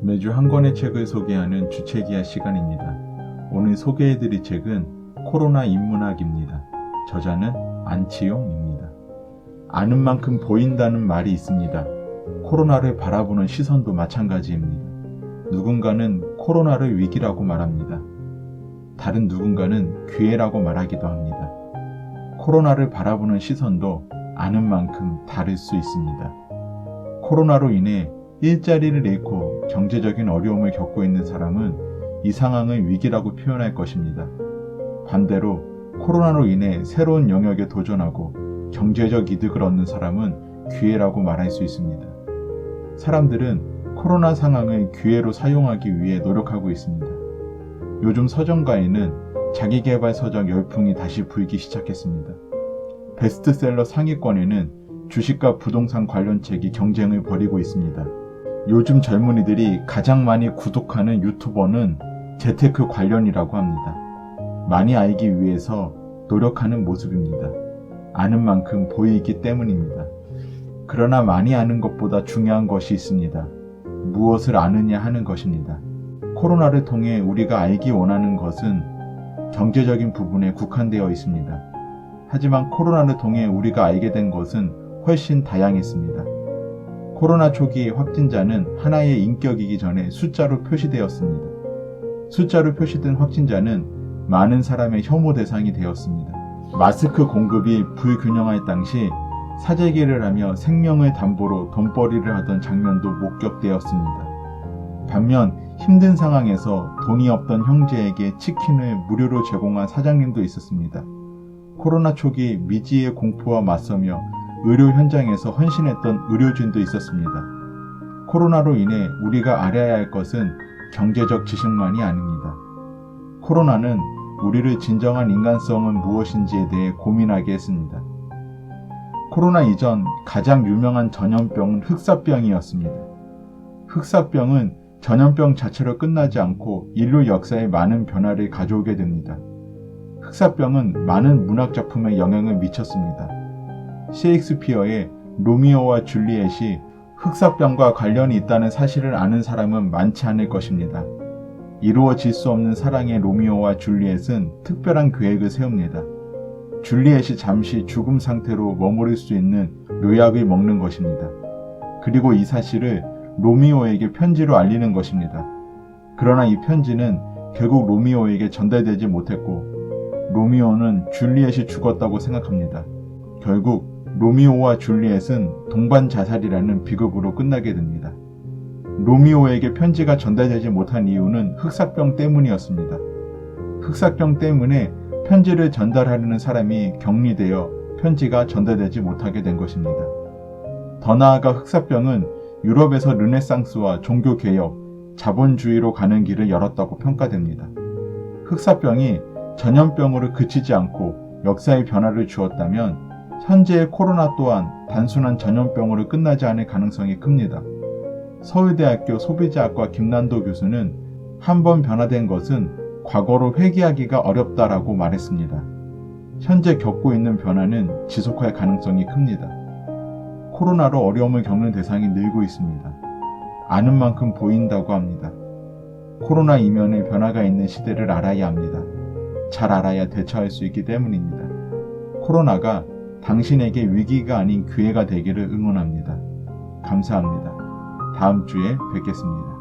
매주 한 권의 책을 소개하는 주책이야 시간입니다. 오늘 소개해드릴 책은 코로나 인문학입니다. 저자는 안치용입니다. 아는 만큼 보인다는 말이 있습니다. 코로나를 바라보는 시선도 마찬가지입니다. 누군가는 코로나를 위기라고 말합니다. 다른 누군가는 기회라고 말하기도 합니다. 코로나를 바라보는 시선도 아는 만큼 다를 수 있습니다. 코로나로 인해 일자리를 잃고 경제적인 어려움을 겪고 있는 사람은 이 상황을 위기라고 표현할 것입니다. 반대로 코로나로 인해 새로운 영역에 도전하고 경제적 이득을 얻는 사람은 기회라고 말할 수 있습니다. 사람들은 코로나 상황을 기회로 사용하기 위해 노력하고 있습니다. 요즘 서점가에는 자기개발 서적 열풍이 다시 불기 시작했습니다. 베스트셀러 상위권에는 주식과 부동산 관련 책이 경쟁을 벌이고 있습니다. 요즘 젊은이들이 가장 많이 구독하는 유튜버는 재테크 관련이라고 합니다. 많이 알기 위해서 노력하는 모습입니다. 아는 만큼 보이기 때문입니다. 그러나 많이 아는 것보다 중요한 것이 있습니다. 무엇을 아느냐 하는 것입니다. 코로나를 통해 우리가 알기 원하는 것은 경제적인 부분에 국한되어 있습니다. 하지만 코로나를 통해 우리가 알게 된 것은 훨씬 다양했습니다. 코로나 초기 확진자는 하나의 인격이기 전에 숫자로 표시되었습니다. 숫자로 표시된 확진자는 많은 사람의 혐오 대상이 되었습니다. 마스크 공급이 불균형할 당시 사재기를 하며 생명을 담보로 돈벌이를 하던 장면도 목격되었습니다. 반면 힘든 상황에서 돈이 없던 형제에게 치킨을 무료로 제공한 사장님도 있었습니다. 코로나 초기 미지의 공포와 맞서며 의료 현장에서 헌신했던 의료진도 있었습니다. 코로나로 인해 우리가 알아야 할 것은 경제적 지식만이 아닙니다. 코로나는 우리를 진정한 인간성은 무엇인지에 대해 고민하게 했습니다. 코로나 이전 가장 유명한 전염병은 흑사병이었습니다. 흑사병은 전염병 자체로 끝나지 않고 인류 역사에 많은 변화를 가져오게 됩니다. 흑사병은 많은 문학 작품에 영향을 미쳤습니다. 셰익스피어의 로미오와 줄리엣이 흑사병과 관련이 있다는 사실을 아는 사람은 많지 않을 것입니다. 이루어질 수 없는 사랑의 로미오와 줄리엣은 특별한 계획을 세웁니다. 줄리엣이 잠시 죽음 상태로 머무를 수 있는 묘약을 먹는 것입니다. 그리고 이 사실을 로미오에게 편지로 알리는 것입니다. 그러나 이 편지는 결국 로미오에게 전달되지 못했고 로미오는 줄리엣이 죽었다고 생각합니다. 결국 로미오와 줄리엣은 동반 자살이라는 비극으로 끝나게 됩니다. 로미오에게 편지가 전달되지 못한 이유는 흑사병 때문이었습니다. 흑사병 때문에 편지를 전달하려는 사람이 격리되어 편지가 전달되지 못하게 된 것입니다. 더 나아가 흑사병은 유럽에서 르네상스와 종교개혁, 자본주의로 가는 길을 열었다고 평가됩니다. 흑사병이 전염병으로 그치지 않고 역사의 변화를 주었다면 현재의 코로나 또한 단순한 전염병으로 끝나지 않을 가능성이 큽니다. 서울대학교 소비자학과 김난도 교수는 한 번 변화된 것은 과거로 회귀하기가 어렵다라고 말했습니다. 현재 겪고 있는 변화는 지속할 가능성이 큽니다. 코로나로 어려움을 겪는 대상이 늘고 있습니다. 아는 만큼 보인다고 합니다. 코로나 이면에 변화가 있는 시대를 알아야 합니다. 잘 알아야 대처할 수 있기 때문입니다. 코로나가 당신에게 위기가 아닌 기회가 되기를 응원합니다. 감사합니다. 다음 주에 뵙겠습니다.